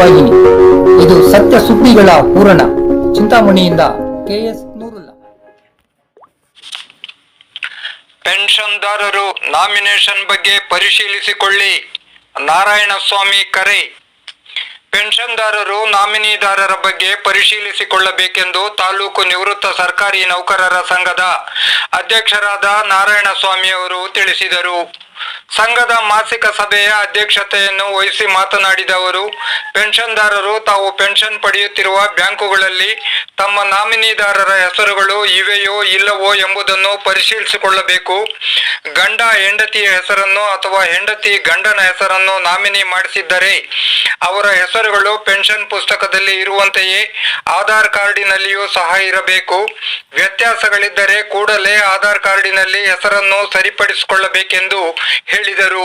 ಸುದ್ದಿವಾಹಿನಿ ಇದು ಸತ್ಯ ಸುದ್ದಿಗಳ ಪೂರಣ ಚಿಂತಾಮಣಿಯಿಂದ ಕೆಎಸ್ ನೂರುಲ್ಲ. ಪೆನ್ಷನ್ದಾರರು ನಾಮಿನೇಷನ್ ಬಗ್ಗೆ ಪರಿಶೀಲಿಸಿಕೊಳ್ಳಿ. ನಾರಾಯಣಸ್ವಾಮಿ ಕರೆ. ಪೆನ್ಷನ್ದಾರರು ನಾಮಿನಿದಾರರ ಬಗ್ಗೆ ಪರಿಶೀಲಿಸಿಕೊಳ್ಳಬೇಕೆಂದು ತಾಲೂಕು ನಿವೃತ್ತ ಸರ್ಕಾರಿ ನೌಕರರ ಸಂಘದ ಅಧ್ಯಕ್ಷರಾದ ನಾರಾಯಣಸ್ವಾಮಿ ಅವರು ತಿಳಿಸಿದರು. ಸಂಘದ ಮಾಸಿಕ ಸಭೆಯ ಅಧ್ಯಕ್ಷತೆಯನ್ನು ವಹಿಸಿ ಮಾತನಾಡಿದ ಅವರು, ಪೆನ್ಷನ್ದಾರರು ತಾವು ಪೆನ್ಷನ್ ಪಡೆಯುತ್ತಿರುವ ಬ್ಯಾಂಕುಗಳಲ್ಲಿ ತಮ್ಮ ನಾಮಿನಿದಾರರ ಹೆಸರುಗಳು ಇವೆಯೋ ಇಲ್ಲವೋ ಎಂಬುದನ್ನು ಪರಿಶೀಲಿಸಿಕೊಳ್ಳಬೇಕು. ಗಂಡ ಹೆಂಡತಿಯ ಹೆಸರನ್ನು ಅಥವಾ ಹೆಂಡತಿ ಗಂಡನ ಹೆಸರನ್ನು ನಾಮಿನಿ ಮಾಡಿಸಿದ್ದರೆ ಅವರ ಹೆಸರುಗಳು ಪೆನ್ಷನ್ ಪುಸ್ತಕದಲ್ಲಿ ಇರುವಂತೆಯೇ ಆಧಾರ್ ಕಾರ್ಡಿನಲ್ಲಿಯೂ ಸಹ ಇರಬೇಕು. ವ್ಯತ್ಯಾಸಗಳಿದ್ದರೆ ಕೂಡಲೇ ಆಧಾರ್ ಕಾರ್ಡಿನಲ್ಲಿ ಹೆಸರನ್ನು ಸರಿಪಡಿಸಿಕೊಳ್ಳಬೇಕೆಂದು ಹೇಳಿದರು.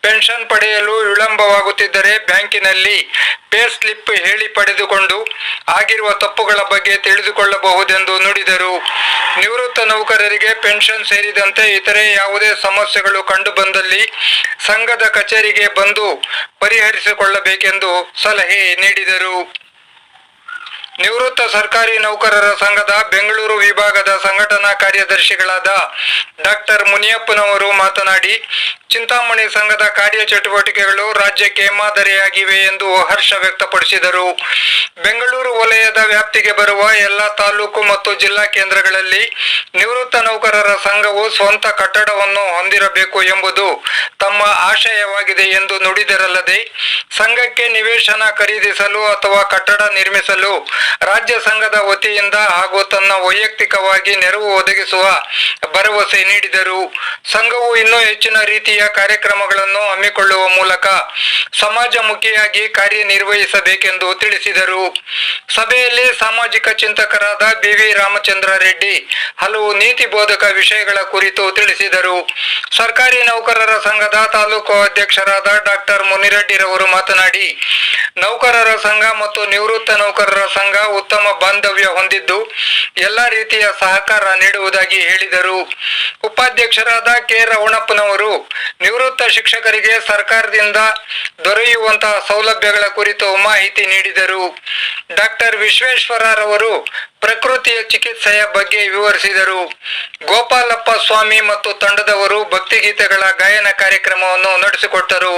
ಪೆನ್ಷನ್ ಪಡೆಯಲು ವಿಳಂಬವಾಗುತ್ತಿದ್ದರೆ ಬ್ಯಾಂಕಿನಲ್ಲಿ ಪೇ ಸ್ಲಿಪ್ ಹೇಳಿ ಪಡೆದುಕೊಂಡು ಆಗಿರುವ ತಪ್ಪುಗಳ ಬಗ್ಗೆ ತಿಳಿದುಕೊಳ್ಳಬಹುದೆಂದು ನುಡಿದರು. ನಿವೃತ್ತ ನೌಕರರಿಗೆ ಪೆನ್ಷನ್ ಸೇರಿದಂತೆ ಇತರೆ ಯಾವುದೇ ಸಮಸ್ಯೆಗಳು ಕಂಡುಬಂದಲ್ಲಿ ಸಂಘದ ಕಚೇರಿಗೆ ಬಂದು ಪರಿಹರಿಸಿಕೊಳ್ಳಬೇಕೆಂದು ಸಲಹೆ ನೀಡಿದರು. ನಿವೃತ್ತ ಸರ್ಕಾರಿ ನೌಕರರ ಸಂಘದ ಬೆಂಗಳೂರು ವಿಭಾಗದ ಸಂಘಟನಾ ಕಾರ್ಯದರ್ಶಿಗಳಾದ ಡಾಕ್ಟರ್ ಮುನಿಯಪ್ಪನವರು ಮಾತನಾಡಿ ಚಿಂತಾಮಣಿ ಸಂಘದ ಕಾರ್ಯಚಟುವಟಿಕೆಗಳು ರಾಜ್ಯಕ್ಕೆ ಮಾದರಿಯಾಗಿವೆ ಎಂದು ಹರ್ಷ ವ್ಯಕ್ತಪಡಿಸಿದರು. ಬೆಂಗಳೂರು ವಲಯದ ವ್ಯಾಪ್ತಿಗೆ ಬರುವ ಎಲ್ಲ ತಾಲೂಕು ಮತ್ತು ಜಿಲ್ಲಾ ಕೇಂದ್ರಗಳಲ್ಲಿ ನಿವೃತ್ತ ನೌಕರರ ಸಂಘವು ಸ್ವಂತ ಕಟ್ಟಡವನ್ನು ಹೊಂದಿರಬೇಕು ಎಂಬುದು ತಮ್ಮ ಆಶಯವಾಗಿದೆ ಎಂದು ನುಡಿದರಲ್ಲದೆ, ಸಂಘಕ್ಕೆ ನಿವೇಶನ ಖರೀದಿಸಲು ಅಥವಾ ಕಟ್ಟಡ ನಿರ್ಮಿಸಲು ರಾಜ್ಯ ಸಂಘದ ವತಿಯಿಂದ ಹಾಗೂ ತನ್ನ ವೈಯಕ್ತಿಕವಾಗಿ ನೆರವು ಒದಗಿಸುವ ಭರವಸೆ ನೀಡಿದರು. ಸಂಘವು ಇನ್ನೂ ಹೆಚ್ಚಿನ ರೀತಿಯ ಕಾರ್ಯಕ್ರಮಗಳನ್ನು ಹಮ್ಮಿಕೊಳ್ಳುವ ಮೂಲಕ ಸಮಾಜಮುಖಿಯಾಗಿ ಕಾರ್ಯನಿರ್ವಹಿಸಬೇಕೆಂದು ತಿಳಿಸಿದರು. ಸಭೆಯಲ್ಲಿ ಸಾಮಾಜಿಕ ಚಿಂತಕರಾದ ಬಿವಿ ರಾಮಚಂದ್ರ ರೆಡ್ಡಿ ಹಲವು ನೀತಿ ಬೋಧಕ ವಿಷಯಗಳ ಕುರಿತು ತಿಳಿಸಿದರು. ಸರ್ಕಾರಿ ನೌಕರರ ಸಂಘದ ತಾಲೂಕು ಅಧ್ಯಕ್ಷರಾದ ಡಾಕ್ಟರ್ ಮುನಿರೆಡ್ಡಿರವರು ಮಾತನಾಡಿ, ನೌಕರರ ಸಂಘ ಮತ್ತು ನಿವೃತ್ತ ನೌಕರರ ಸಂಘ ಉತ್ತಮ ಬಾಂಧವ್ಯ ಹೊಂದಿದ್ದು ಎಲ್ಲ ರೀತಿಯ ಸಹಕಾರ ನೀಡುವುದಾಗಿ ಹೇಳಿದರು. ಉಪಾಧ್ಯಕ್ಷರಾದ ಕೆ. ರವಣಪ್ಪನವರು ನಿವೃತ್ತ ಶಿಕ್ಷಕರಿಗೆ ಸರ್ಕಾರದಿಂದ ದೊರೆಯುವಂತಹ ಸೌಲಭ್ಯಗಳ ಕುರಿತು ಮಾಹಿತಿ ನೀಡಿದರು. ಡಾಕ್ಟರ್ ವಿಶ್ವೇಶ್ವರರವರು ಪ್ರಕೃತಿಯ ಚಿಕಿತ್ಸೆಯ ಬಗ್ಗೆ ವಿವರಿಸಿದರು. ಗೋಪಾಲಪ್ಪ ಸ್ವಾಮಿ ಮತ್ತು ತಂಡದವರು ಭಕ್ತಿಗೀತೆಗಳ ಗಾಯನ ಕಾರ್ಯಕ್ರಮವನ್ನು ನಡೆಸಿಕೊಟ್ಟರು.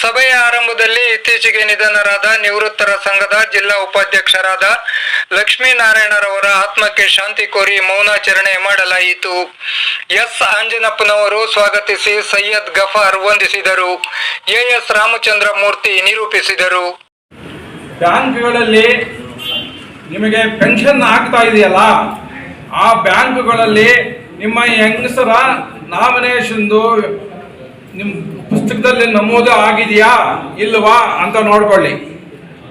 ಸಭೆಯ ಆರಂಭದಲ್ಲಿ ಇತ್ತೀಚೆಗೆ ನಿಧನರಾದ ನಿವೃತ್ತರ ಸಂಘದ ಜಿಲ್ಲಾ ಉಪಾಧ್ಯಕ್ಷರಾದ ಲಕ್ಷ್ಮೀನಾರಾಯಣರವರ ಆತ್ಮಕ್ಕೆ ಶಾಂತಿ ಕೋರಿ ಮೌನಾಚರಣೆ ಮಾಡಲಾಯಿತು. ಎಸ್. ಆಂಜನಪ್ಪನವರು ಸ್ವಾಗತಿಸಿ ಸೈಯದ್ ಗಫಾರ್ ವಂದಿಸಿದರು. ಎಎಸ್ ರಾಮಚಂದ್ರ ಮೂರ್ತಿ ನಿರೂಪಿಸಿದರು. ಬ್ಯಾಂಕ್ಗಳಲ್ಲಿ ನಿಮಗೆ ಪೆನ್ಷನ್ ಆಗ್ತಾ ಇದೆಯಲ್ಲ, ಆ ಬ್ಯಾಂಕ್ಗಳಲ್ಲಿ ನಿಮ್ಮ ಹೆಂಗಸರ ನಾಮಿನೇಷನ್ದು ನಿಮ್ಮ ಪುಸ್ತಕದಲ್ಲಿ ನಮೂದು ಆಗಿದೆಯಾ ಇಲ್ವಾ ಅಂತ ನೋಡ್ಕೊಳ್ಳಿ.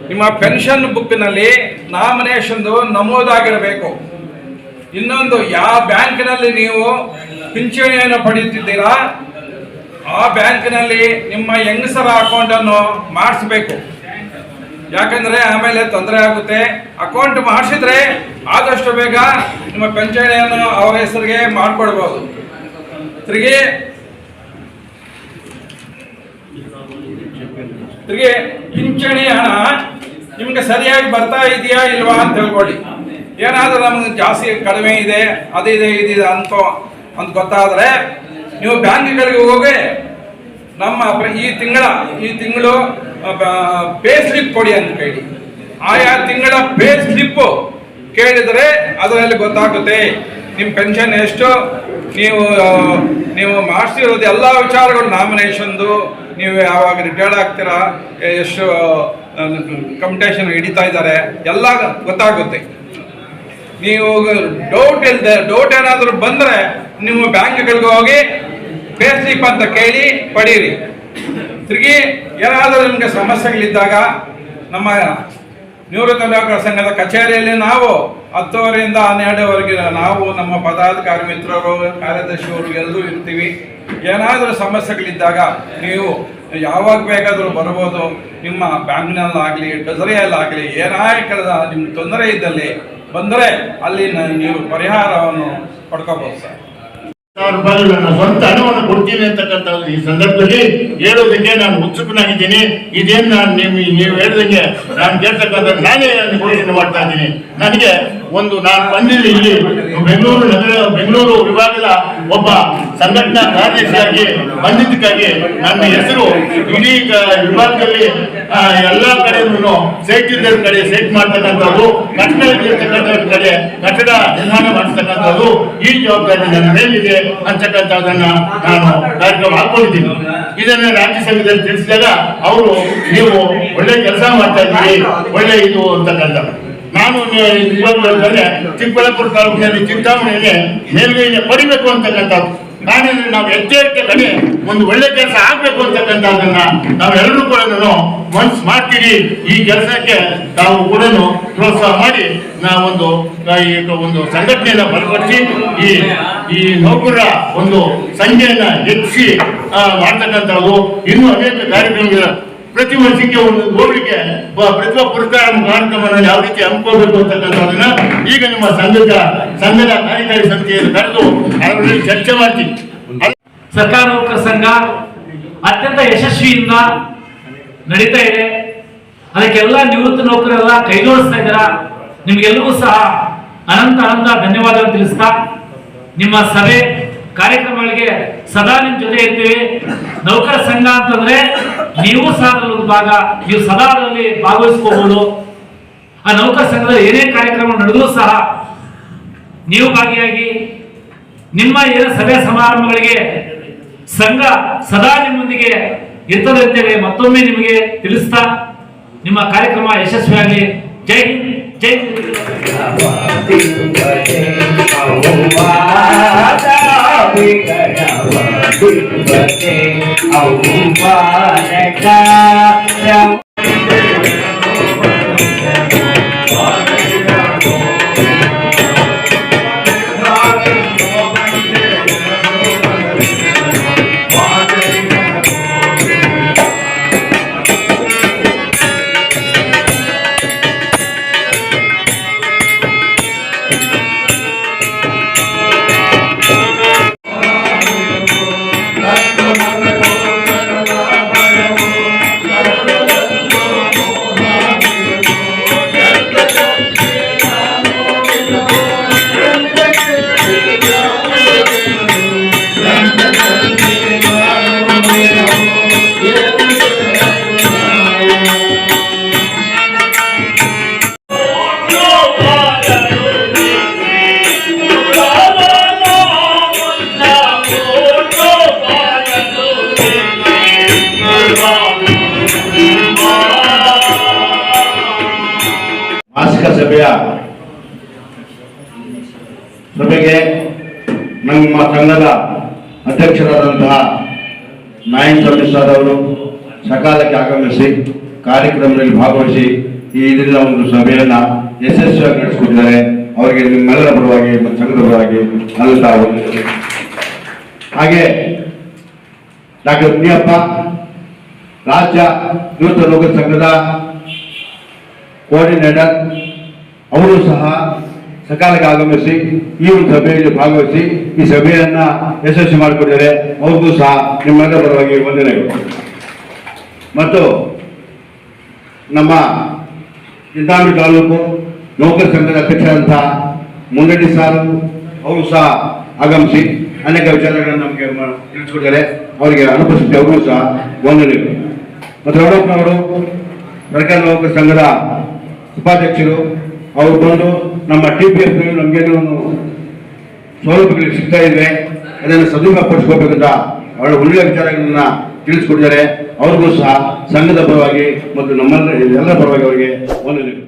ನಿಮ್ಮ ಪೆನ್ಷನ್ ಬುಕ್ನಲ್ಲಿ ನಾಮಿನೇಷನ್ದು ನಮೂದಾಗಿರಬೇಕು ಇನ್ನೊಂದು, ಯಾವ ಬ್ಯಾಂಕಿನಲ್ಲಿ ನೀವು ಪಿಂಚಣಿಯನ್ನು ಪಡೆಯುತ್ತಿದ್ದೀರಾ, ಆ ಬ್ಯಾಂಕಿನಲ್ಲಿ ನಿಮ್ಮ ಹೆಂಗಸರ ಅಕೌಂಟನ್ನು ಮಾಡಿಸ್ಬೇಕು. ಯಾಕಂದ್ರೆ ಆಮೇಲೆ ತೊಂದರೆ ಆಗುತ್ತೆ. ಅಕೌಂಟ್ ಮಾಡಿಸಿದ್ರೆ ಆದಷ್ಟು ಬೇಗ ನಿಮ್ಮ ಪಿಂಚಣಿಯನ್ನು ಅವರ ಹೆಸರಿಗೆ ಮಾಡಿಕೊಡ್ಬೋದು. ತಿರುಗಿ ತಿರುಗಿ ಪಿಂಚಣಿ ಹಣ ನಿಮ್ಗೆ ಸರಿಯಾಗಿ ಬರ್ತಾ ಇದೆಯಾ ಇಲ್ವಾ ಅಂತ ತಿಳ್ಕೊಳ್ಳಿ. ಏನಾದರೂ ನಮ್ಗೆ ಜಾಸ್ತಿ ಕಡಿಮೆ ಇದೆ ಅದಿದೆ ಇದಿದೆ ಅಂತ ಅಂತ ಗೊತ್ತಾದರೆ ನೀವು ಬ್ಯಾಂಕ್ಗಳಿಗೆ ಹೋಗಿ ನಮ್ಮ ಈ ತಿಂಗಳ, ಈ ತಿಂಗಳು ಪೇ ಸ್ಲಿಪ್ ಕೊಡಿ ಅಂತ ಕೇಳಿ. ಆಯಾ ತಿಂಗಳ ಪೇ ಸ್ಲಿಪ್ ಕೇಳಿದರೆ ಅದರಲ್ಲಿ ಗೊತ್ತಾಗುತ್ತೆ ನಿಮ್ಮ ಪೆನ್ಷನ್ ಎಷ್ಟು, ನೀವು ನೀವು ಮಾಡಿಸಿರೋದು ಎಲ್ಲ ವಿಚಾರಗಳು ನಾಮಿನೇಷನ್ದು ನೀವು ಯಾವಾಗ ರಿಟೈರ್ಡ್ ಆಗ್ತೀರಾ, ಎಷ್ಟು ಕಂಪಿಟೇಷನ್ ಹಿಡಿತಾ ಇದ್ದಾರೆ, ಎಲ್ಲ ಗೊತ್ತಾಗುತ್ತೆ. ನೀವು ಡೌಟ್ ಇಲ್ಲದೆ ಡೌಟ್ ಏನಾದರೂ ಬಂದರೆ ನೀವು ಬ್ಯಾಂಕ್ಗಳಿಗೆ ಹೋಗಿ ಪೇ ಸ್ಲಿಪ್ ಅಂತ ಕೇಳಿ, ಪಡೀರಿ. ತಿರುಗಿ ಏನಾದರೂ ನಿಮಗೆ ಸಮಸ್ಯೆಗಳಿದ್ದಾಗ ನಮ್ಮ ನಿವೃತ್ತ ನೌಕರ ಸಂಘದ ಕಚೇರಿಯಲ್ಲಿ ನಾವು ಹತ್ತುವರೆಯಿಂದ ಹನ್ನೆರಡುವರೆಗೆ ನಾವು ನಮ್ಮ ಪದಾಧಿಕಾರಿ ಮಿತ್ರರು ಕಾರ್ಯದರ್ಶಿಯವರು ಎಲ್ಲರೂ ಇರ್ತೀವಿ. ಏನಾದರೂ ಸಮಸ್ಯೆಗಳಿದ್ದಾಗ ನೀವು ಯಾವಾಗ ಬೇಕಾದರೂ ಬರ್ಬೋದು. ನಿಮ್ಮ ಬ್ಯಾಂಕ್ನಲ್ಲಾಗಲಿ ಟ್ರೆಸರಿಯಲ್ಲಾಗಲಿ ಏನಾಯ್ತು ನಿಮ್ಮ ತೊಂದರೆ ಇದ್ದಲ್ಲಿ ಬಂದರೆ ಅಲ್ಲಿ ನೀವು ಪರಿಹಾರವನ್ನು ಪಡ್ಕೋಬೋದು ಸರ್. ಸಾವಿರ ರೂಪಾಯಿ ನನ್ನ ಸ್ವಂತ ಹಣವನ್ನು ಕೊಡ್ತೀನಿ ಅಂತಕ್ಕಂಥ ಈ ಸಂದರ್ಭದಲ್ಲಿ ಹೇಳೋದಕ್ಕೆ ನಾನು ಉತ್ಸುಕನಾಗಿದ್ದೀನಿ. ಇದೇನು ನಾನು ನಿಮ್ಮ ನೀವು ಹೇಳಿದಂಗೆ ನಾನು ಕೇಳ್ತಕ್ಕಂಥ ನಾನೇ ಘೋಷಣೆ ಮಾಡ್ತಾ ಇದ್ದೀನಿ. ನನಗೆ ಒಂದು ನಾನು ಬಂದಿದ್ದು ಇಲ್ಲಿ, ಬೆಂಗಳೂರು ನಗರ ಬೆಂಗಳೂರು ವಿಭಾಗದ ಒಬ್ಬ ಸಂಘಟನಾ ಕಾರ್ಯದರ್ಶಿಯಾಗಿ ಬಂದಿದ್ದಕ್ಕಾಗಿ ನನ್ನ ಹೆಸರು ಇಡೀ ವಿಭಾಗದಲ್ಲಿ ಎಲ್ಲಾ ಕಡೆಯೂ ಸೈಟ್ ಇದ್ದ ಕಡೆ ಸೈಟ್ ಮಾಡ್ತಕ್ಕಂಥದ್ದು, ಕಟ್ಟಡ ಕಡೆ ಕಟ್ಟಡ ನಿರ್ಮಾಣ ಮಾಡ್ತಕ್ಕಂಥದ್ದು ಈ ಜವಾಬ್ದಾರಿ ನನ್ನ ಮೇಲಿದೆ ಅಂತಕ್ಕಂಥದ್ದನ್ನ ನಾನು ಕಾರ್ಯಕ್ರಮ ಹಾಕೊಂಡಿದ್ದೀನಿ. ಇದನ್ನ ರಾಜ್ಯ ಸಂಘದಲ್ಲಿ ತಿಳಿಸಿದಾಗ ಅವರು ನೀವು ಒಳ್ಳೆ ಕೆಲಸ ಮಾಡ್ತಾ ಇದ್ದೀರಿ, ಒಳ್ಳೆ ಇದು ಅಂತಕ್ಕಂಥ ನಾನು ನಿಜವಾಗ್ಲೂ ಚಿಕ್ಕಬಳ್ಳಾಪುರ ತಾಲೂಕಿನಲ್ಲಿ ಚಿಂತಾಮಣಿಯಲ್ಲಿ ಮೇಲ್ಗೈಗೆ ಪಡಿಬೇಕು ಅಂತಕ್ಕಂಥದ್ದು. ನಾನೇಂದ್ರೆ ನಾವು ಎಚ್ಚರಿಕೆ ಒಂದು ಒಳ್ಳೆ ಕೆಲಸ ಆಗ್ಬೇಕು ಅಂತಕ್ಕಂಥದ್ದನ್ನ ನಾವೆಲ್ಲರೂ ಕೂಡ ಮನ್ಸು ಮಾಡ್ತೀರಿ ಈ ಕೆಲಸಕ್ಕೆ ತಾವು ಕೂಡ ಪ್ರೋತ್ಸಾಹ ಮಾಡಿ, ನಾವೊಂದು ಈ ಒಂದು ಸಂಘಟನೆಯನ್ನ ಬಲಪಡಿಸಿ, ಈ ಈ ನೌಕರರ ಒಂದು ಸಂಖ್ಯೆಯನ್ನ ಹೆಚ್ಚಿಸಿ ಮಾಡ್ತಕ್ಕಂಥದ್ದು. ಇನ್ನೂ ಅನೇಕ ಕಾರ್ಯಕ್ರಮಗಳ ಪ್ರತಿ ವರ್ಷಕ್ಕೆ ಒಂದು ಹೋಗ್ಲಿಕ್ಕೆ ಪ್ರತಿಭಾ ಪುರಸ್ಕಾರ ಕಾರ್ಯಕ್ರಮವನ್ನು ಯಾವ ರೀತಿ ಹಮ್ಮಿಕೊಳ್ಬೇಕು ಅಂತಕ್ಕಂಥದನ್ನ ಈಗ ನಿಮ್ಮ ಸಂಘದ ಸಂಘದ ಕಾರ್ಯಕಾರಿ ಸಮಿತಿಯನ್ನು ಕರೆದು ಅದರಲ್ಲಿ ಚರ್ಚೆ ಅದ್- ಸರ್ಕಾರ ನೌಕರ ಸಂಘ ಅತ್ಯಂತ ಯಶಸ್ವಿಯಿಂದ ನಡೀತಾ ಇದೆ. ಅದಕ್ಕೆಲ್ಲ ನಿವೃತ್ತ ನೌಕರೆಲ್ಲ ಕೈಜೋಡಿಸ್ತಾ ಇದ್ದೀರಾ? ನಿಮ್ಗೆಲ್ಲರಿಗೂ ಸಹ ಅನಂತ ಅನಂತ ಧನ್ಯವಾದಗಳು ತಿಳಿಸ್ತಾ. ನಿಮ್ಮ ಸಭೆ ಕಾರ್ಯಕ್ರಮಗಳಿಗೆ ಸದಾ ನಿಮ್ ಜೊತೆ ಇರ್ತೀವಿ. ನೌಕರ ಸಂಘ ಅಂತಂದ್ರೆ ನೀವು ಸಹ ಒಂದು ಭಾಗ, ನೀವು ಸದಾ ಅದರಲ್ಲಿ ಭಾಗವಹಿಸ್ಕೋಬಹುದು ಆ ನೌಕರ ಸಂಘದಲ್ಲಿ ಏನೇ ಕಾರ್ಯಕ್ರಮ ನಡೆದರೂ ಸಹ ನೀವು ಭಾಗಿಯಾಗಿ ನಿಮ್ಮ ಏನ ಸಭೆ ಸಮಾರಂಭಗಳಿಗೆ ಸಂಘ ಸದಾ ನಿಮ್ಮೊಂದಿಗೆ ಇರ್ತದೆ ಅಂತೇಳಿ ಮತ್ತೊಮ್ಮೆ ನಿಮಗೆ ತಿಳಿಸ್ತಾ ನಿಮ್ಮ ಕಾರ್ಯಕ್ರಮ ಯಶಸ್ವಿಯಾಗಲಿ. ಜೈ ಹಿಂದ್, ಜೈ ಮಾಸಿಕ ಸಭೆಗೆ ನಮ್ಮ ಸಂಘದ ಅಧ್ಯಕ್ಷರಾದಂತಹ ನಾಯನ್ ಸ್ವಾಮಿ ಸರ್ ಅವರು ಸಕಾಲಕ್ಕೆ ಆಗಮಿಸಿ ಕಾರ್ಯಕ್ರಮದಲ್ಲಿ ಭಾಗವಹಿಸಿ ಈ ದಿನ ಒಂದು ಸಭೆಯನ್ನ ಯಶಸ್ವಿಯಾಗಿ ನಡೆಸಿಕೊಟ್ಟಿದ್ದಾರೆ ಅವರಿಗೆ ನಿಮ್ಮೆಲ್ಲರ ಪರವಾಗಿ ಮತ್ತು ಸಂಘದ ಪರವಾಗಿ ವಂದಿಸುತ್ತೇನೆ. ಹಾಗೆ ಡಾಕ್ಟರ್ ಮುನಿಯಪ್ಪ ರಾಜ್ಯ ಯುವತ ಲೋಕ ಸಂಘದ ಕೋಆರ್ಡಿನೇಟರ್ ಅವರು ಸಹ ಸಕಾಲಕ್ಕೆ ಆಗಮಿಸಿ ಈ ಒಂದು ಸಭೆಯಲ್ಲಿ ಭಾಗವಹಿಸಿ ಈ ಸಭೆಯನ್ನ ಯಶಸ್ವಿ ಮಾಡಿಕೊಂಡಿದ್ದಾರೆ ಅವ್ರಿಗೂ ಸಹ ನಿಮ್ಮೆಲ್ಲರ ಪರವಾಗಿ ವಂದನೆಗಳು ಮತ್ತು ನಮ್ಮ ಚಿಂತಾಮಣಿ ತಾಲೂಕು ನೌಕರ ಸಂಘದ ಅಧ್ಯಕ್ಷರಂತಹ ಮುಂಗಡಿ ಸಾರು ಅವರು ಸಹ ಆಗಮಿಸಿ ಅನೇಕ ವಿಚಾರಗಳನ್ನು ನಮಗೆ ತಿಳಿಸ್ಕೊಟ್ಟಿದ್ದಾರೆ. ಅವರಿಗೆ ಅನುಪಸ್ಥಿತಿ ಅವರು ಸಹ ವಂದನೆಗಳು ಮತ್ತು ರೌಡಪ್ಪನವರು ಸರ್ಕಾರ ನೌಕರ ಸಂಘದ ಉಪಾಧ್ಯಕ್ಷರು ಅವರು ಬಂದು ನಮ್ಮ ಟಿ ಪಿ ಎಫ್ ನಮಗೇನು ಸೌಲಭ್ಯಗಳು ಸಿಗ್ತಾ ಇದ್ರೆ ಅದನ್ನು ಸದುಪಡಿಸ್ಕೋಬೇಕಂತ ಅವರ ಒಳ್ಳೆಯ ವಿಚಾರಗಳನ್ನ ತಿಳಿಸ್ಕೊಟ್ಟಿದ್ದಾರೆ. ಅವ್ರಿಗೂ ಸಹ ಸಂಘದ ಪರವಾಗಿ ಮತ್ತು ನಮ್ಮೆಲ್ಲ ಎಲ್ಲರ ಪರವಾಗಿ ಅವರಿಗೆ ವಂದನೆಗಳು